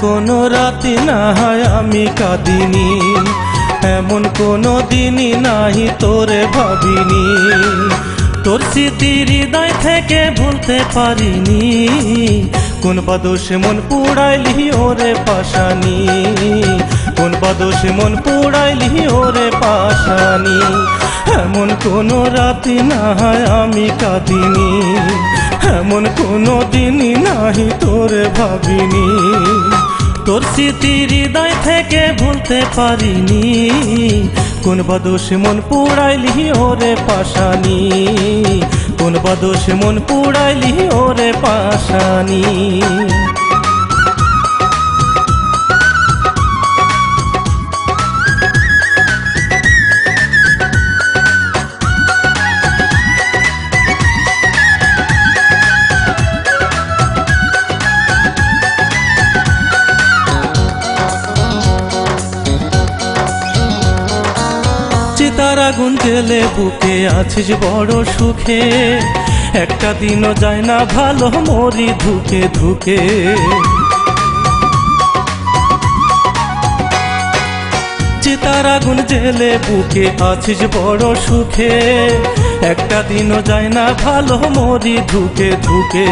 কোনো রাতি না হয় আমি কাঁদিনি। এমন কোনো দিনই নাহি তোরে ভাবিনি। তোর স্মৃতির হৃদয় থেকে ভুলতে পারিনি। কোন বাদোষে মন পুড়াইলি ওরে পাশানি। কোন বাদোষে মন পুড়াইলি ওরে পাশানি। এমন কোনো রাতি না হয় আমি কাঁদিনি। এমন কোনো দিনই নাহি তোরে ভাবিনি। তোর স্মৃতি হৃদয় থেকে ভুলতে পারিনি। কোন বদোষ মন পুড়াইলি ওরে পাশানি। কোন বদোষ মন পুড়াইলি ওরে পাশানি। আগুন জেলে বুকে আছিস বড় সুখে। একটা দিনও যায় না ভালো, মরি ধুকে ধুকে। চিতার আগুন জেলে বুকে আছিস বড় সুখে। একটা দিনও যায় না ভালো, মরি ধুকে ধুকে।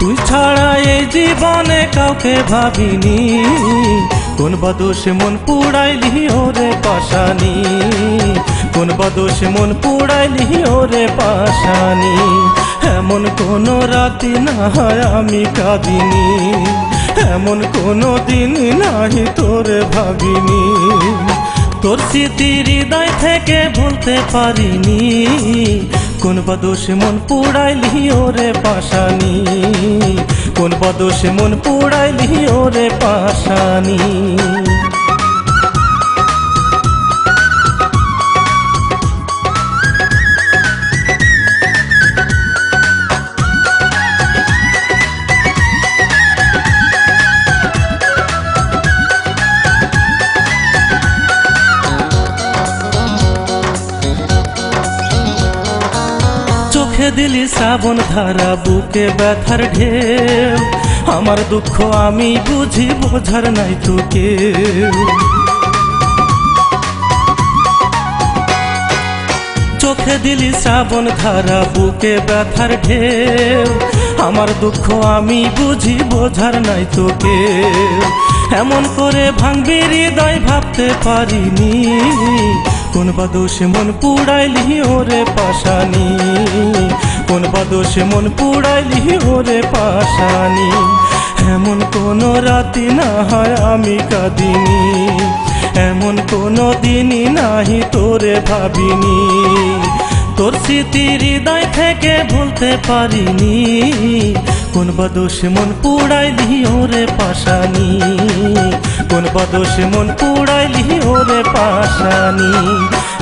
তুই ছাড়া এই জীবনে কাউকে ভাবিনি। কোন বাদোষে মন পুড়াইলি ওরে পাশানি। কোন বাদোষে মন পুড়াইলি ওরে পাশানি। এমন কোন রাতি না আমি কাঁদিনি। এমন কোনো দিন নাহি তোরে ভাবিনি। তোর স্মৃতির হৃদয় থেকে ভুলতে পারিনি। কোন বাদোষে মন পুড়াইলি ওরে পাশানি। কোন বাদোষে মন পুড়াইলি ওরে পাশানি। দিলি শ্রাবণ ধারা, বুকে ব্যথার ঢেউ। আমার দুঃখ আমি বুঝি, বোঝার নাই তোকে। চোখে দিলি শ্রাবণ ধারা, বুকে ব্যথার ঢেউ। আমার দুঃখ আমি বুঝি, বোঝার নাই তোকে। এমন করে ভাঙবি হৃদয়, ভাবতে পারিনি। কোন বাদোষে মন পুড়াইলি ওরে পাশানি। কোন বাদোষে মন পুড়াইলি ওরে পাশানি? এমন কোন রাতি না হয় আমি কাঁদিনি। এমন কোনো দিনই নাহি তোরে ভাবিনি। তোর স্মৃতির হৃদয় থেকে ভুলতে পারিনি। কোন বাদোষে মন পুড়াইলি ওরে পাশানি? কোন বাদোষে মন পুড়াইলি ওরে পাশানি।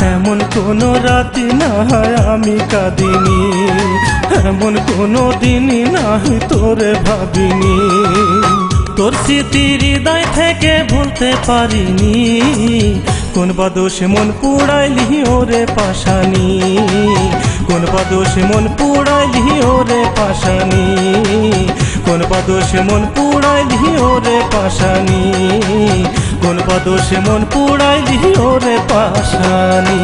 এমন কোনো রাতি না হয় আমি কাঁদিনি। এমন কোনো দিনই নাহি তোরে ভাবিনি। তোর স্মৃতির হৃদয় থেকে ভুলতে পারিনি। কোন বাদোষে মন পুড়াইলি ওরে পাশানি। কোন বাদোষে মন পুড়াইলি ওরে পাশানি। কোন বাদোষে মন পুড়াইলি ওরে পাশানি। কোন বাদোষে মন পুড়াইলি ওরে পাশানি।